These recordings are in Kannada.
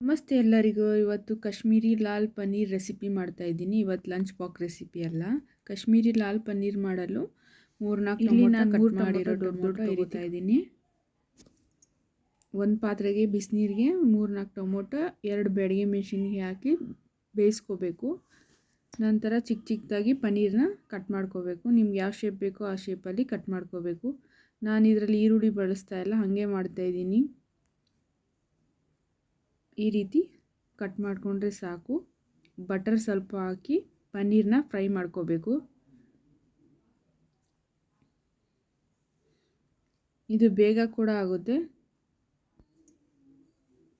ನಮಸ್ತೆ ಎಲ್ಲರಿಗೂ. ಇವತ್ತು ಕಾಶ್ಮೀರಿ ಲಾಲ್ ಪನ್ನೀರ್ ರೆಸಿಪಿ ಮಾಡ್ತಾ ಇದ್ದೀನಿ. ಇವತ್ತು ಲಂಚ್ ಬಾಕ್ ರೆಸಿಪಿ ಅಲ್ಲ. ಕಾಶ್ಮೀರಿ ಲಾಲ್ ಪನ್ನೀರ್ ಮಾಡಲು ಮೂರ್ನಾಲ್ಕು ಇಲ್ಲಿ ನಾನು ಕಟ್ ಮಾಡಿರೋ ದೊಡ್ಡ ದೊಡ್ಡ ಇರಿತಾ ಇದ್ದೀನಿ. ಒಂದು ಪಾತ್ರೆಗೆ ಬಿಸಿನೀರಿಗೆ ಮೂರ್ನಾಲ್ಕು ಟೊಮೊಟೊ ಎರಡು ಬೆಳಗ್ಗೆ ಮೆಷಿನ್ಗೆ ಹಾಕಿ ಬೇಯಿಸ್ಕೋಬೇಕು. ನಂತರ ಚಿಕ್ಕ ಚಿಕ್ಕದಾಗಿ ಪನ್ನೀರನ್ನ ಕಟ್ ಮಾಡ್ಕೋಬೇಕು. ನಿಮ್ಗೆ ಯಾವ ಶೇಪ್ ಬೇಕೋ ಆ ಶೇಪಲ್ಲಿ ಕಟ್ ಮಾಡ್ಕೋಬೇಕು. ನಾನು ಇದರಲ್ಲಿ ಈರುಳ್ಳಿ ಬಳಸ್ತಾ ಇಲ್ಲ ಹಾಗೆ ಮಾಡ್ತಾಯಿದ್ದೀನಿ ಈ ರೀತಿ ಕಟ್ ಮಾಡಿಕೊಂಡ್ರೆ ಸಾಕು. ಬಟರ್ ಸ್ವಲ್ಪ ಹಾಕಿ ಪನ್ನೀರನ್ನ ಫ್ರೈ ಮಾಡ್ಕೋಬೇಕು. ಇದು ಬೇಗ ಕೂಡ ಆಗುತ್ತೆ.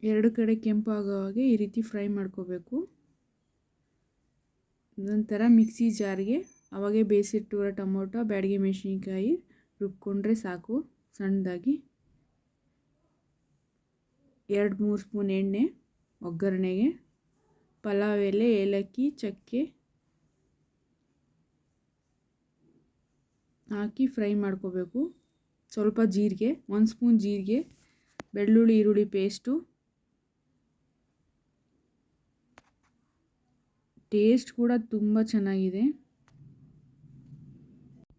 ಎರಡು ಕಡೆ ಕೆಂಪು ಆಗೋ ಹಾಗೆ ಈ ರೀತಿ ಫ್ರೈ ಮಾಡ್ಕೋಬೇಕು. ನಂತರ ಮಿಕ್ಸಿ ಜಾರ್ಗೆ ಅವಾಗೆ ಬೇಯಿಸಿಟ್ಟಿರೋ ಟೊಮೊಟೊ, ಬ್ಯಾಡಿಗೆ ಮೆಣಸಿನ್ಕಾಯಿ ರುಬ್ಕೊಂಡ್ರೆ ಸಾಕು. ಸಣ್ಣದಾಗಿ. ಎರಡು ಮೂರು ಸ್ಪೂನ್ ಎಣ್ಣೆ, ಒಗ್ಗರಣೆಗೆ, ಪಲಾವ್ ಎಲೆ, ಏಲಕ್ಕಿ, ಚಕ್ಕೆ ಹಾಕಿ ಫ್ರೈ ಮಾಡ್ಕೋಬೇಕು. ಸ್ವಲ್ಪ ಜೀರಿಗೆ, ಒಂದು ಸ್ಪೂನ್ ಜೀರಿಗೆ, ಬೆಳ್ಳುಳ್ಳಿ, ಈರುಳ್ಳಿ ಪೇಸ್ಟು. ಟೇಸ್ಟ್ ಕೂಡ ತುಂಬ ಚೆನ್ನಾಗಿದೆ.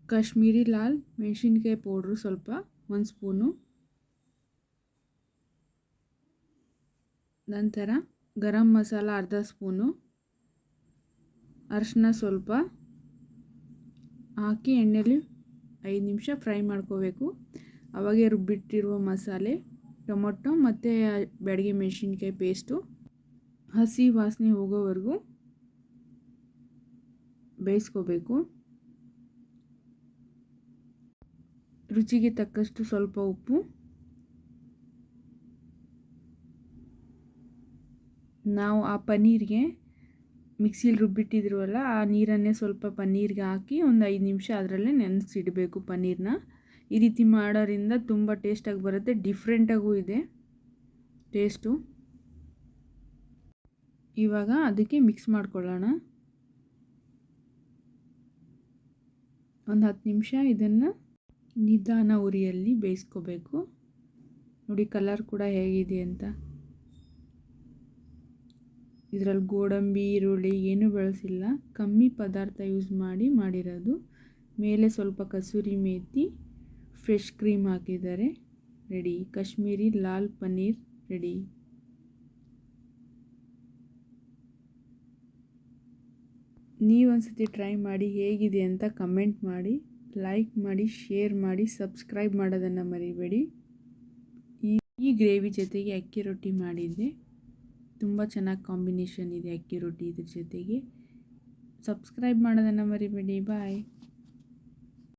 ಕಾಶ್ಮೀರಿ ಲಾಲ್ ಮೆಣಸಿನ್ಕಾಯಿ ಪೌಡ್ರು ಸ್ವಲ್ಪ, ಒಂದು ಸ್ಪೂನು. ನಂತರ ಗರಂ ಮಸಾಲ ಅರ್ಧ ಸ್ಪೂನು ಅರಿಶಿನ ಸ್ವಲ್ಪ ಹಾಕಿ ಎಣ್ಣೆಯಲ್ಲಿ ಐದು ನಿಮಿಷ ಫ್ರೈ ಮಾಡ್ಕೋಬೇಕು. ಅವಾಗೆ ರುಬ್ಬಿಟ್ಟಿರುವ ಮಸಾಲೆ, ಟೊಮೊಟೊ ಮತ್ತು ಬೆಳಗ್ಗೆ ಮೆಣಸಿನ್ಕಾಯಿ ಪೇಸ್ಟು, ಹಸಿ ವಾಸನೆ ಹೋಗೋವರೆಗೂ ಬೇಯಿಸ್ಕೋಬೇಕು. ರುಚಿಗೆ ತಕ್ಕಷ್ಟು ಸ್ವಲ್ಪ ಉಪ್ಪು ನಾವು ಆ ಪನ್ನೀರಿಗೆ ಮಿಕ್ಸಿಲಿ ರುಬ್ಬಿಟ್ಟಿದ್ರುವಲ್ಲ, ಆ ನೀರನ್ನೇ ಸ್ವಲ್ಪ ಪನ್ನೀರಿಗೆ ಹಾಕಿ ಒಂದು ಐದು ನಿಮಿಷ ಅದರಲ್ಲೇ ನೆನೆಸಿಡಬೇಕು ಪನ್ನೀರನ್ನ ಈ ರೀತಿ ಮಾಡೋರಿಂದ ತುಂಬ ಟೇಸ್ಟಾಗಿ ಬರುತ್ತೆ, ಡಿಫ್ರೆಂಟಾಗೂ ಇದೆ ಟೇಸ್ಟು. ಇವಾಗ ಅದಕ್ಕೆ ಮಿಕ್ಸ್ ಮಾಡ್ಕೊಳ್ಳೋಣ. ಒಂದು ಹತ್ತು ನಿಮಿಷ ಇದನ್ನು ನಿಧಾನ ಉರಿಯಲ್ಲಿ ಬೇಯಿಸ್ಕೋಬೇಕು. ನೋಡಿ, ಕಲರ್ ಕೂಡ ಹೇಗಿದೆ ಅಂತ. ಇದರಲ್ಲಿ ಗೋಡಂಬಿ, ಈರುಳ್ಳಿ ಏನೂ ಬಳಸಿಲ್ಲ. ಕಮ್ಮಿ ಪದಾರ್ಥ ಯೂಸ್ ಮಾಡಿ ಮಾಡಿರೋದು. ಮೇಲೆ ಸ್ವಲ್ಪ ಕಸೂರಿ ಮೇತಿ, ಫ್ರೆಶ್ ಕ್ರೀಮ್ ಹಾಕಿದ್ದಾರೆ. ರೆಡಿ. ಕಾಶ್ಮೀರಿ ಲಾಲ್ ಪನ್ನೀರ್ ರೆಡಿ. ನೀವೊಂದ್ಸತಿ ಟ್ರೈ ಮಾಡಿ ಹೇಗಿದೆ ಅಂತ ಕಮೆಂಟ್ ಮಾಡಿ, ಲೈಕ್ ಮಾಡಿ, ಶೇರ್ ಮಾಡಿ, ಸಬ್ಸ್ಕ್ರೈಬ್ ಮಾಡೋದನ್ನು ಮರಿಬೇಡಿ. ಈ ಗ್ರೇವಿ ಜೊತೆಗೆ ಅಕ್ಕಿ ರೊಟ್ಟಿ ಮಾಡಿದ್ದೆ. ತುಂಬ ಚೆನ್ನಾಗಿ ಕಾಂಬಿನೇಷನ್ ಇದೆ ಅಕ್ಕಿ ರೊಟ್ಟಿ ಇದ್ರ ಜೊತೆಗೆ. ಸಬ್ಸ್ಕ್ರೈಬ್ ಮಾಡೋದನ್ನು ಮರಿಬೇಡಿ. ಬಾಯ್